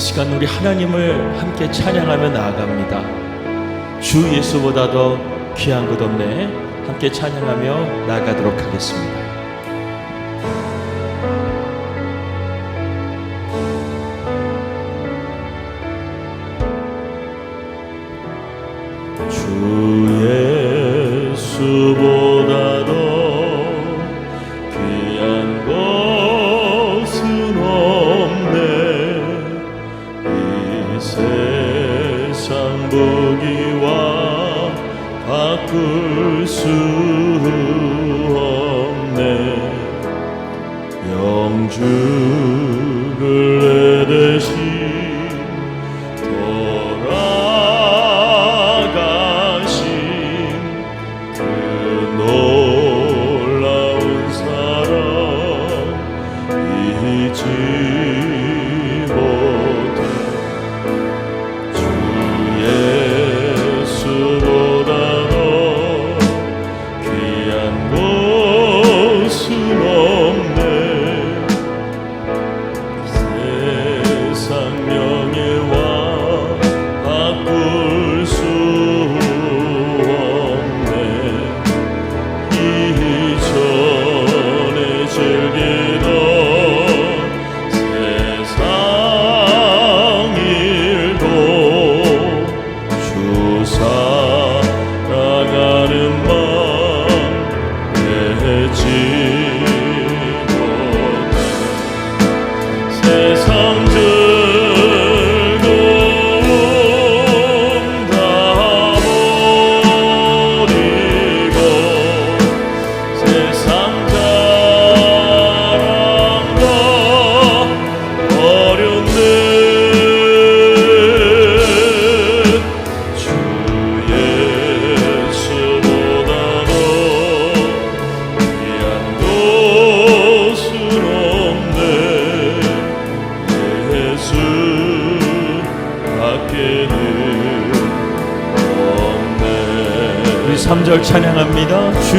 시간 우리 하나님을 함께 찬양하며 나아갑니다. 주 예수보다 더 귀한 것 없네. 함께 찬양하며 나아가도록 하겠습니다. 주 예수보다도 영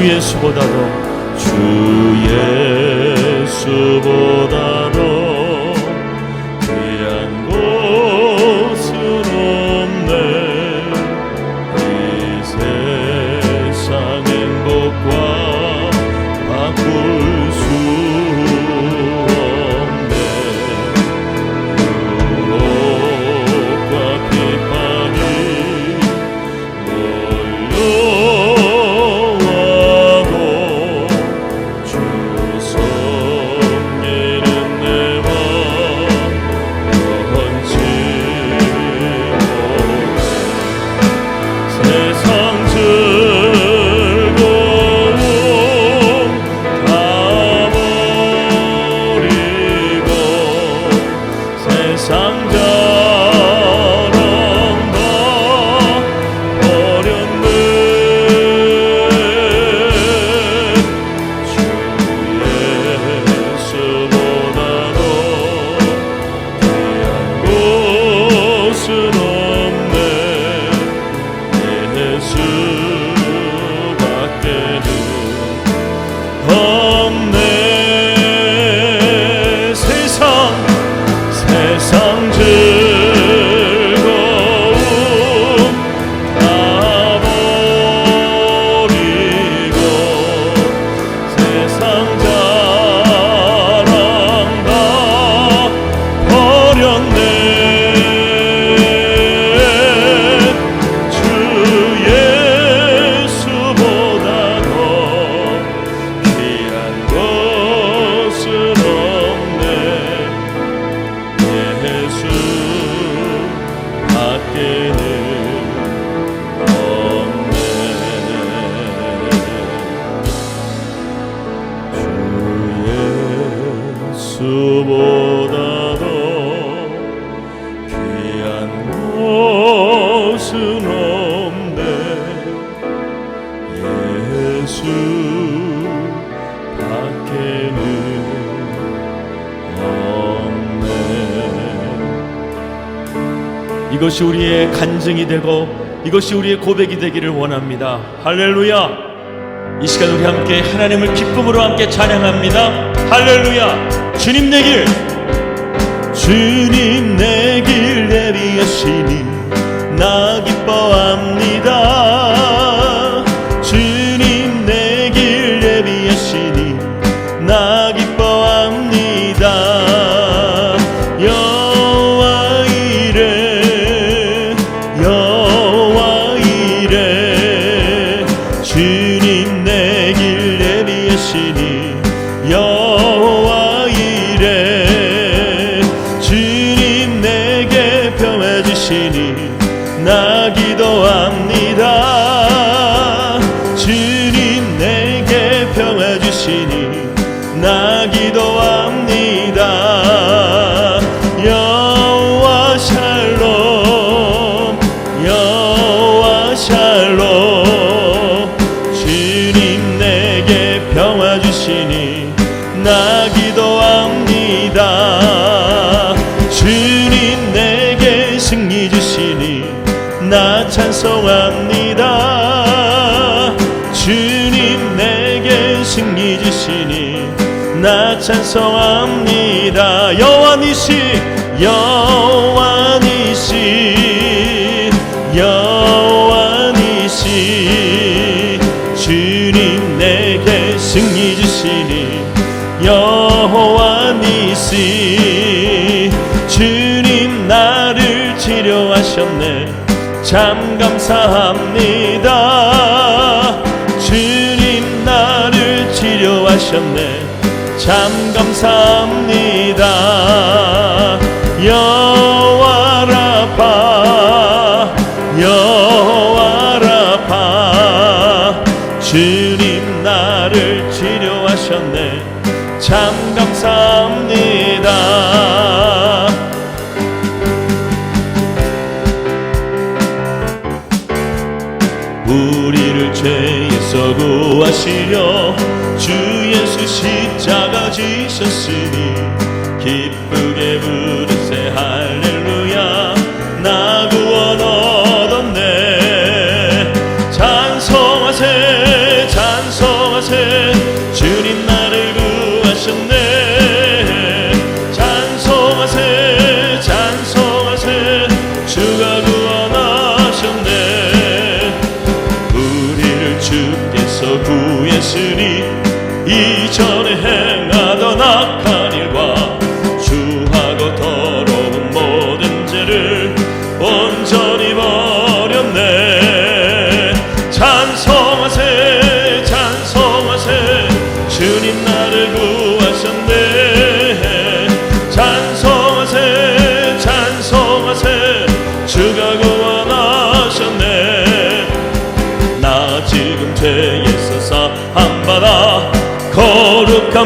주 예수보다도 주 예수보다도 이것이 우리의 간증이 되고 이것이 우리의 고백이 되기를 원합니다. 할렐루야. 이 시간 우리 함께 하나님을 기쁨으로 함께 찬양합니다. 할렐루야! 주님 내 길! 주님 내 길 내리하시니 나 기뻐합니다. she 나와 주시니 나 기도합니다. 주님 내게 승리 주시니 나 찬송합니다. 주님 내게 승리 주시니 나 찬송합니다. 여호와니시 여호와 다니시 주님 나를 치료하셨네. 참 감사합니다. 주님 나를 치료하셨네. 참 감사합니다. 여와 라파 여와 라파. 주님 나를 치료하셨네. 참 감사합니다. 우리를 죄에서 구하시려 주 예수 십자가 지셨으니 기쁘게 부르세 할렐루야. 나 구원 얻었네. 찬송하세 찬송하세.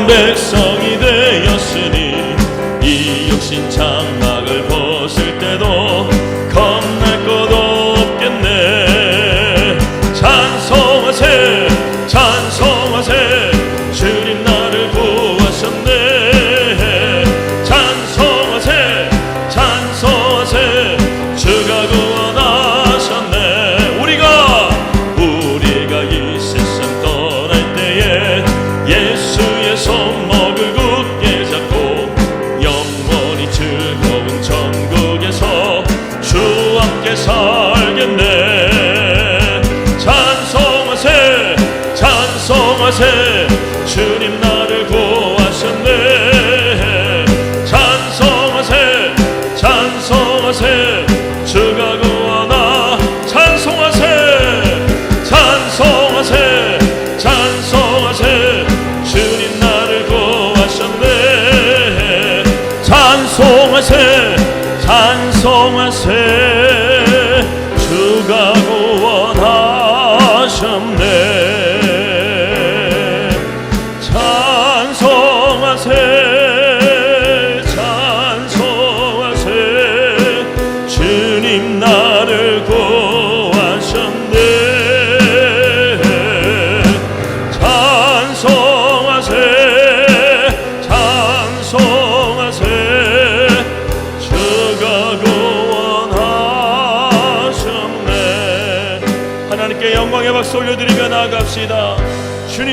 백성. 주님 나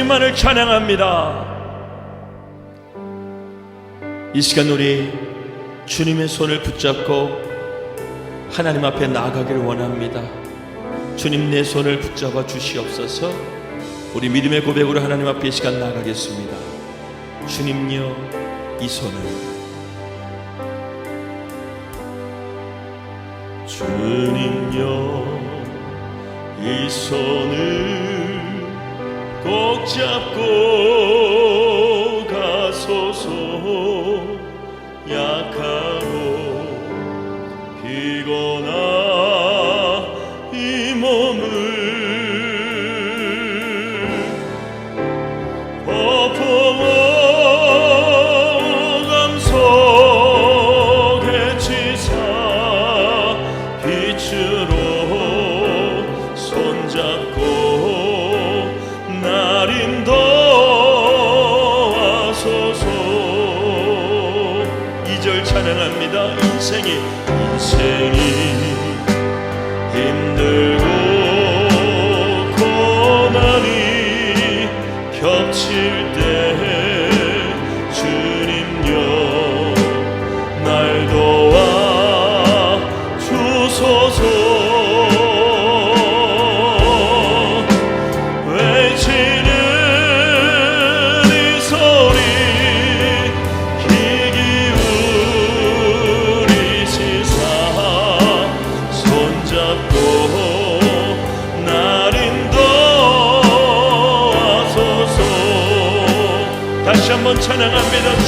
주님만을 찬양합니다. 이 시간 우리 주님의 손을 붙잡고 하나님 앞에 나아가길 원합니다. 주님 내 손을 붙잡아 주시옵소서 우리 믿음의 고백으로 하나님 앞에 이 시간 나아가겠습니다. 주님여 이 손을 주님여 이 손을 꼭 잡고 찬양합니다. 인생이 인생이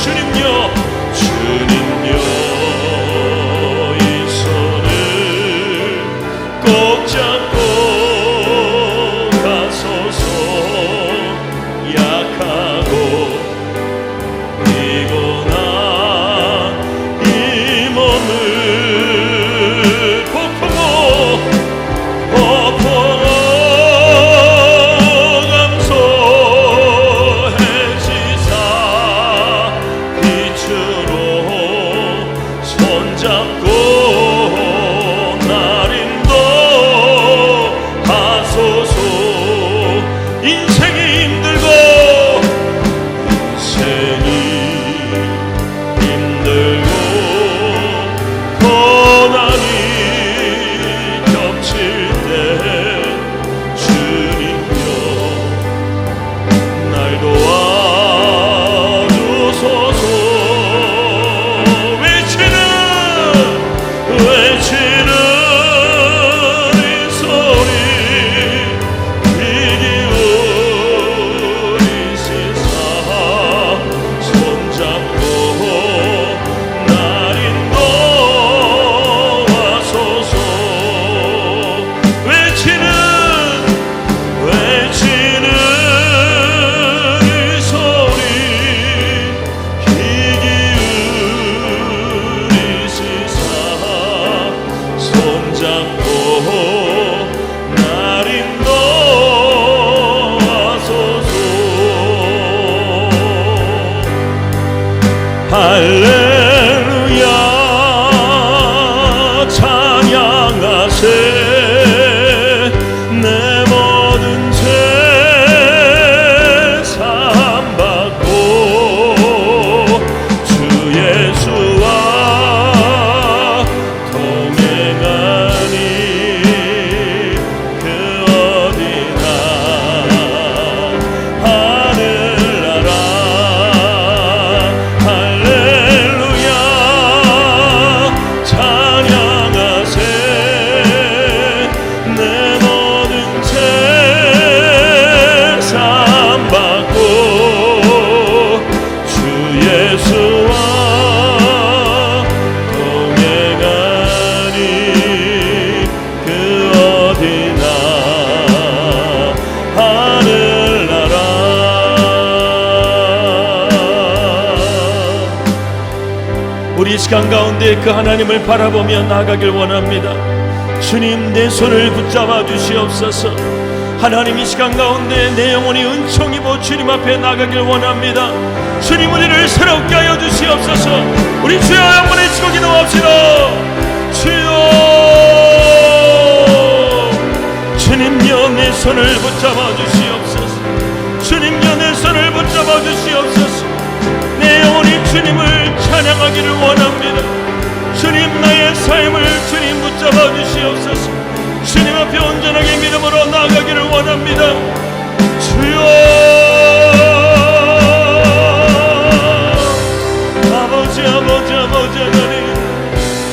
주님 할렐 우리 이 시간 가운데 그 하나님을 바라보며 나가길 원합니다. 주님 내 손을 붙잡아 주시옵소서. 하나님 이 시간 가운데 내 영혼이 은총 입어 주님 앞에 나가길 원합니다. 주님 우리를 새롭게 하여 주시옵소서. 우리 주여 한번에 치고 기도합시다. 주여 주님여 내 손을 붙잡아 주시옵소서. 주님여 내 손을 붙잡아 주시옵소서. 찬양하기를 원합니다. 주님 나의 삶을 주님 붙잡아 주시옵소서. 주님 앞에 온전하게 믿음으로 나아가기를 원합니다. 주여! 아버지 아버지 아버지 하나님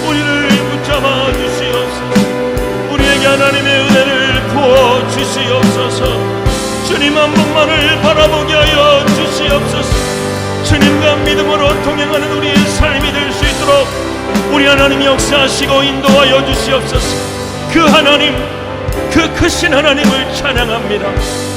우리를 붙잡아 주시옵소서. 우리에게 하나님의 은혜를 부어 주시옵소서. 주님 한 분만을 바라보게 하여 주시옵소서 하나님 역사하시고 인도하여 주시옵소서. 그 하나님 그 크신 하나님을 찬양합니다